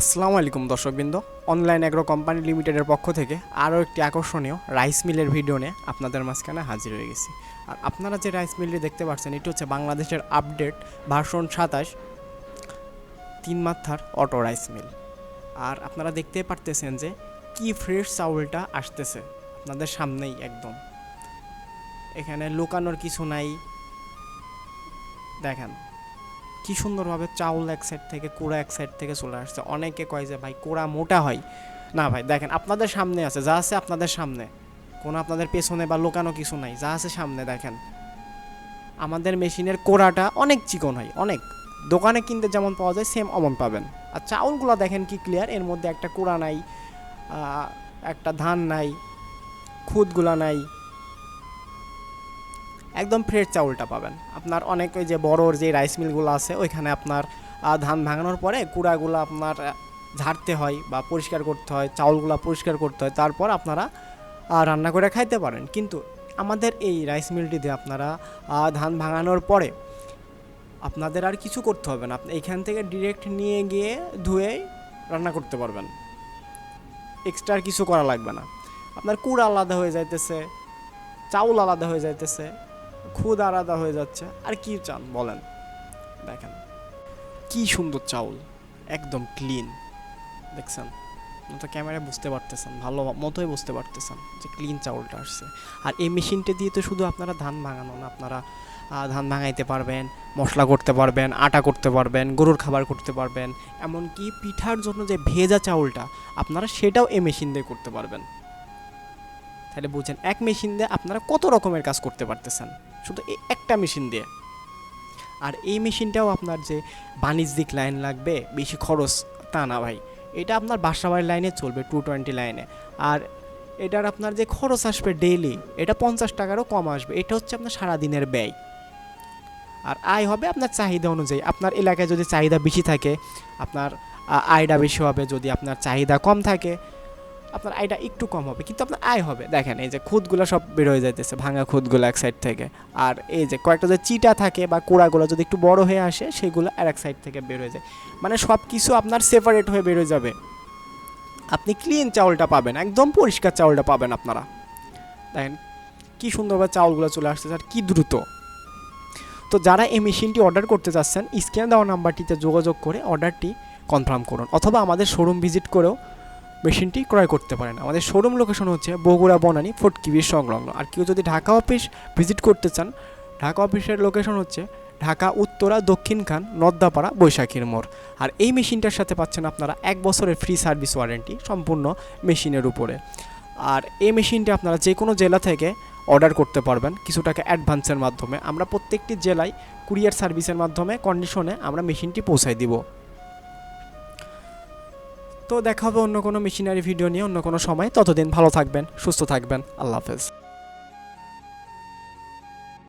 আসসালামু আলাইকুম দর্শকবৃন্দ। অনলাইন অ্যাগ্রো কোম্পানি লিমিটেডের পক্ষ থেকে আরও একটি আকর্ষণীয় রাইস মিলের ভিডিও নিয়ে আপনাদের মাঝখানে হাজির হয়ে গেছি। আর আপনারা যে রাইস মিলটি দেখতে পাচ্ছেন, এটি হচ্ছে বাংলাদেশের আপডেট ভার্সন সাতাশ তিন মাথার অটো রাইস মিল। আর আপনারা দেখতেই পারতেছেন যে কি ফ্রেশ চাউলটা আসতেছে আপনাদের সামনেই একদম। এখানে লুকানোর কিছু নাই। দেখেন কি সুন্দরভাবে চাউল এক সাইড থেকে, কোড়া এক সাইড থেকে চলে আসছে। অনেকে কয় যে, ভাই, কোড়া মোটা হয়। না ভাই, দেখেন, আপনাদের সামনে আছে, যা আছে আপনাদের সামনে। কোনো আপনাদের পেছনে বা লোকানো কিছু নাই, যা আছে সামনে, দেখেন। আমাদের মেশিনের কোড়াটা অনেক চিকন হয়, অনেক। দোকানে কিনতে যেমন পাওয়া যায় সেম অমন পাবেন। আর চাউলগুলো দেখেন কি ক্লিয়ার এর মধ্যে একটা কোড়া নাই একটা ধান নাই, খুদগুলা নাই একদম ফ্রেশ চাউলটা পাবেন। আপনার অনেক ওই যে বড়োর যে রাইস মিলগুলো আছে, ওইখানে আপনার ধান ভাঙানোর পরে কুড়াগুলো আপনার ঝাড়তে হয় বা পরিষ্কার করতে হয়, চাউলগুলো পরিষ্কার করতে হয়, তারপর আপনারা রান্না করে খাইতে পারেন। কিন্তু আমাদের এই রাইস মিলটিতে আপনারা ধান ভাঙানোর পরে আপনাদের আর কিছু করতে হবে না। আপনি এখান থেকে ডিরেক্ট নিয়ে গিয়ে ধুয়ে রান্না করতে পারবেন। এক্সট্রা আর কিছু করা লাগবে না। আপনার কুড় আলাদা হয়ে যাইতেছে, চাউল আলাদা হয়ে যাইতেছে। খুদ আলাদা হয়ে যাচ্ছে। আর কি চান বলেন? দেখেন। কি সুন্দর চাউল। একদম ক্লিন দেখছেন? তো ক্যামেরায় বুঝতে পারতেছেন। ভালো মতোই বুঝতে পারতেছেন যে ক্লিন চাউলটা আসছে। আর এই মেশিনটা দিয়ে তো শুধু আপনারা ধান ভাঙানো না, আপনারা ধান ভাঙাইতে পারবেন, মশলা করতে পারবেন, আটা করতে পারবেন, গরুর খাবার করতে পারবেন, এমনকি পিঠার জন্য যে ভেজা চাউলটা, আপনারা সেটাও এই মেশিন দিয়ে করতে পারবেন। তাহলে বুঝছেন এক মেশিন দিয়ে আপনারা কত রকমের কাজ করতে পারতেছেন। শুধু একটা মেশিন দিয়ে। আর এই মেশিনটাও আপনার যে বাণিজ্যিক লাইন লাগবে, বেশি খরচ তা না ভাই। এটা আপনার বাসাবাড়ির লাইনে চলবে টু টোয়েন্টি লাইনে। আর এটার আপনার যে খরচ আসবে ডেইলি এটা পঞ্চাশ টাকারও কম আসবে। এটা হচ্ছে আপনার সারাদিনের ব্যয়। আর আয় হবে আপনার চাহিদা অনুযায়ী। আপনার এলাকায় যদি চাহিদা বেশি থাকে, আপনার আয়টা বেশি হবে। যদি আপনার চাহিদা কম থাকে আপনার আয়টা একটু কম হবে, কিন্তু আপনার আয় হবে। দেখেন, এই যে খুদগুলো সব বের হয়ে যাইতেছে, ভাঙা খুদগুলো এক সাইড থেকে। আর এই যে কয়েকটা যে চিটা থাকে বা কোড়াগুলো যদি একটু বড় হয়ে আসে, সেগুলো আর এক সাইড থেকে বের হয়ে যায়। মানে সব কিছু আপনার সেপারেট হয়ে বের হয়ে যাবে। আপনি ক্লিন চাউলটা পাবেন, একদম পরিষ্কার চাউলটা পাবেন আপনারা। দেখেন, কি সুন্দরভাবে চাউলগুলো চলে আসতেছে আর কি দ্রুত। তো যারা এই মেশিনটি অর্ডার করতে চাচ্ছেন স্ক্যান দেওয়া নাম্বারটিতে যোগাযোগ করে অর্ডারটি কনফার্ম করুন। অথবা আমাদের শোরুম ভিজিট করেও মেশিনটি ক্রয় করতে পারেন। আমাদের শোরুম লোকেশন হচ্ছে বগুড়া বনানী ফটকিবির সংলগ্ন। আর কেউ যদি ঢাকা অফিস ভিজিট করতে চান, ঢাকা অফিসের লোকেশন হচ্ছে ঢাকা, উত্তরা, দক্ষিণ খান, নদ্দাপাড়া, বৈশাখীর মোড়। আর এই মেশিনটার সাথে পাচ্ছেন আপনারা এক বছরের ফ্রি সার্ভিস ওয়ারেন্টি সম্পূর্ণ মেশিনের উপরে। আর এই মেশিনটি আপনারা যে কোনো জেলা থেকে অর্ডার করতে পারবেন কিছু টাকা অ্যাডভান্সের মাধ্যমে। আমরা প্রত্যেকটি জেলায় কুরিয়ার সার্ভিসের মাধ্যমে কন্ডিশনে আমরা মেশিনটি পৌঁছাই দিব। তো দেখা হবে অন্য কোনো মেশিনারি ভিডিও নিয়ে অন্য কোনো সময়। ততদিন ভালো থাকবেন, সুস্থ থাকবেন। আল্লাহ হাফেজ।